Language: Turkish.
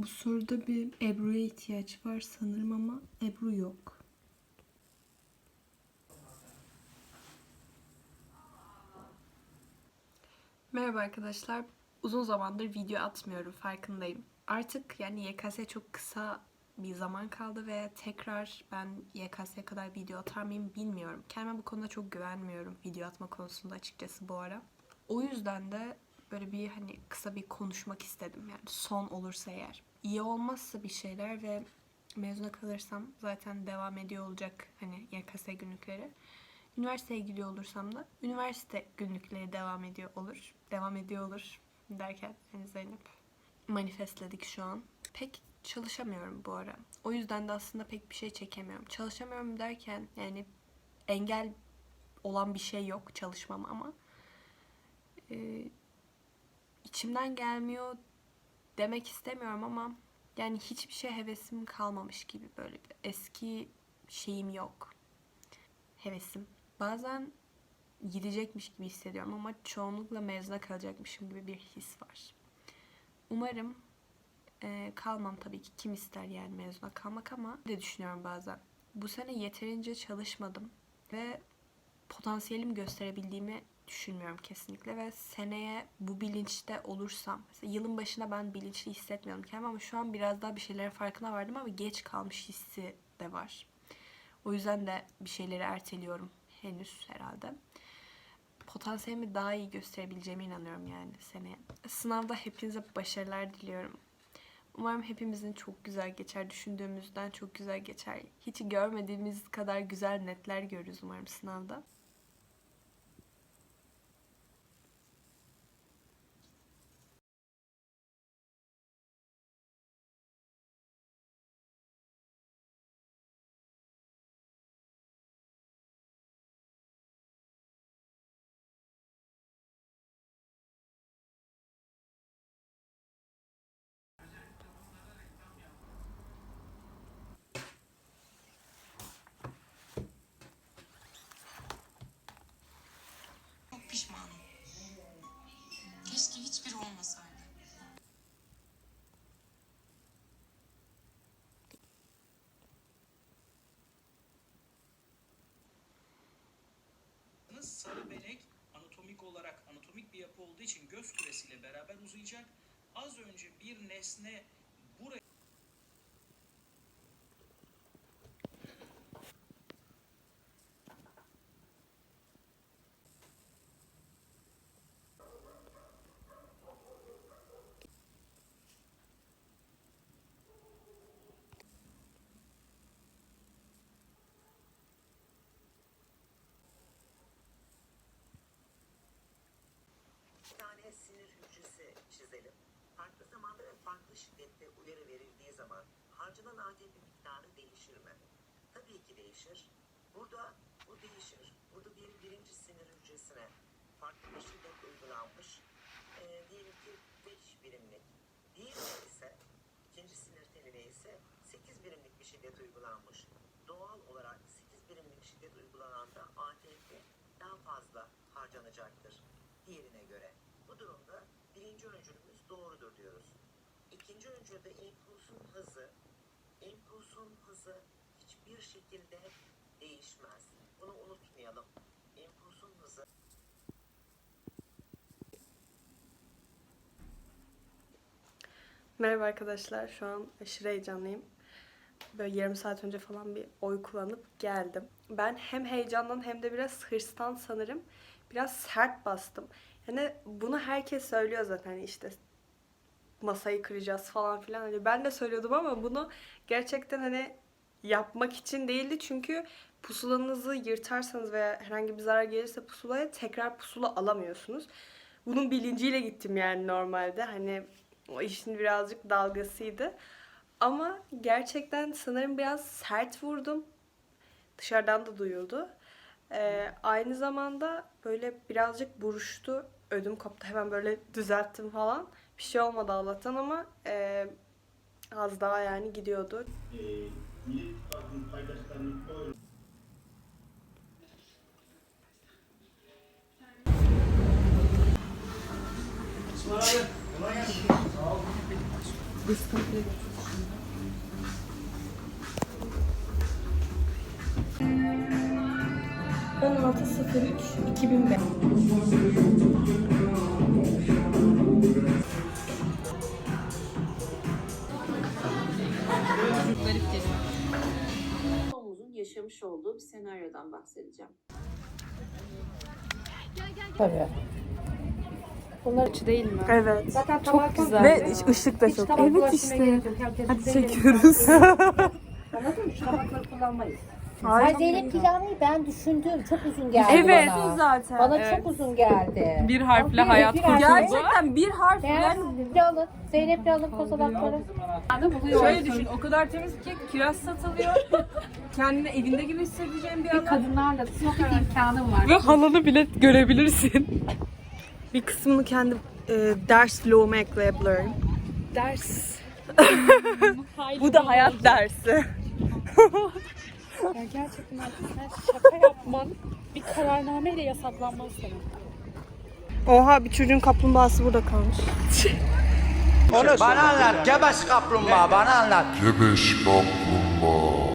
Bu soruda bir Ebru'ya ihtiyaç var sanırım ama Ebru yok. Merhaba arkadaşlar. Uzun zamandır video atmıyorum farkındayım. Artık yani YKS çok kısa bir zaman kaldı ve tekrar ben YKS'ye kadar video atar mıyım bilmiyorum. Kendime bu konuda çok güvenmiyorum video atma konusunda açıkçası bu ara. O yüzden de böyle bir hani kısa bir konuşmak istedim yani son olursa eğer. İyi olmazsa bir şeyler ve mezuna kalırsam zaten devam ediyor olacak hani YKS günlükleri. Üniversiteye gidiyor olursam da üniversite günlükleri devam ediyor olur. Devam ediyor olur derken hani Zeynep manifestledik şu an. Pek çalışamıyorum bu ara. O yüzden de aslında pek bir şey çekemiyorum. Çalışamıyorum derken yani engel olan bir şey yok çalışmam ama e, içimden gelmiyor demek istemiyorum ama yani hiçbir şey hevesim kalmamış gibi böyle bir eski şeyim yok. Hevesim. Bazen gidecekmiş gibi hissediyorum ama çoğunlukla mezuna kalacakmışım gibi bir his var. Umarım e, kalmam tabii ki kim ister yani mezuna kalmak ama de düşünüyorum bazen. Bu sene yeterince çalışmadım ve potansiyelimi gösterebildiğimi düşünmüyorum kesinlikle ve seneye bu bilinçte olursam mesela yılın başında ben bilinçli hissetmiyordum kendimi ama şu an biraz daha bir şeylerin farkına vardım ama geç kalmış hissi de var. O yüzden de bir şeyleri erteliyorum henüz herhalde. Potansiyelimi daha iyi gösterebileceğime inanıyorum yani seneye. Sınavda hepinize başarılar diliyorum. Umarım hepimizin çok güzel geçer. Düşündüğümüzden çok güzel geçer. Hiç görmediğimiz kadar güzel netler görürüz umarım sınavda. Hiçbiri olmasaydı. sarı benek anatomik olarak anatomik bir yapı olduğu için göz küresiyle beraber uzayacak. Az önce bir nesne buraya Bir hücresi çizelim. Farklı zamanda ve farklı şiddette uyarı verildiği zaman harcanan ATP miktarı değişir mi? Tabii ki değişir. Burada bu değişir. Burada bir birinci sinir hücresine farklı bir şiddet uygulanmış. Ee, diyelim ki 5 birimlik. Diğerine ise ikinci sinir teline ise 8 birimlik bir şiddet uygulanmış. Doğal olarak 8 birimlik şiddet uygulananda ATP daha fazla harcanacaktır diğerine göre. Birinci öncülümüz doğrudur diyoruz. İkinci öncülde impulsun hızı, impulsun hızı hiçbir şekilde değişmez. Bunu unutmayalım. İmpulsun hızı Merhaba arkadaşlar. Şu an aşırı heyecanlıyım. Böyle yarım saat önce falan bir oy kullanıp geldim. Ben hem heyecandan hem de biraz hırstan sanırım biraz sert bastım. Yani bunu herkes söylüyor zaten hani işte masayı kıracağız falan filan. Hani ben de söylüyordum ama bunu gerçekten hani yapmak için değildi. Çünkü pusulanızı yırtarsanız veya herhangi bir zarar gelirse pusulaya tekrar pusula alamıyorsunuz. Bunun bilinciyle gittim yani normalde. Hani o işin birazcık dalgasıydı. Ama gerçekten sanırım biraz sert vurdum. Dışarıdan da duyuldu. Ee, aynı zamanda böyle birazcık buruştu. Ödüm koptu. Hemen böyle düzelttim falan. Bir şey olmadı Allah'tan ama e, az daha yani gidiyordu. Biz 06.03.2005 Garip geliyor. yaşamış olduğu bir senaryodan bahsedeceğim. Tabii. Bunlar içi değil mi? Evet. Zaten çok güzel. Ve ya. ışık da çok. Evet işte. Hadi şey çekiyoruz. Anladın mı? Şu tabakları kullanmayız. Hayır. Zeynep Pilavı'yı ben düşündüm. Çok uzun geldi Evet bana. zaten. Bana evet. çok uzun geldi. Bir harfle Bir- hayat bir harfle. kurtuldu. Gerçekten bir harfle Beğendin mi? alın. Zeynep alın kozalakları. Şöyle düşün o kadar temiz ki kiraz satılıyor. Kendini evinde gibi hissedeceğin bir alan. Kadınlarla sohbet imkanım var. Ve halanı bile görebilirsin. Bir kısmını kendi e, ders vloguma ekleyebilirim. Ders. Bu da hayat dersi. Ya gerçekten artık sen şaka yapman bir kararnameyle yasaklanmaz sana. Oha bir çocuğun kaplumbağası burada kalmış. Bana anlat. Gebeş kaplumbağa bana anlat. Gebeş kaplumbağa.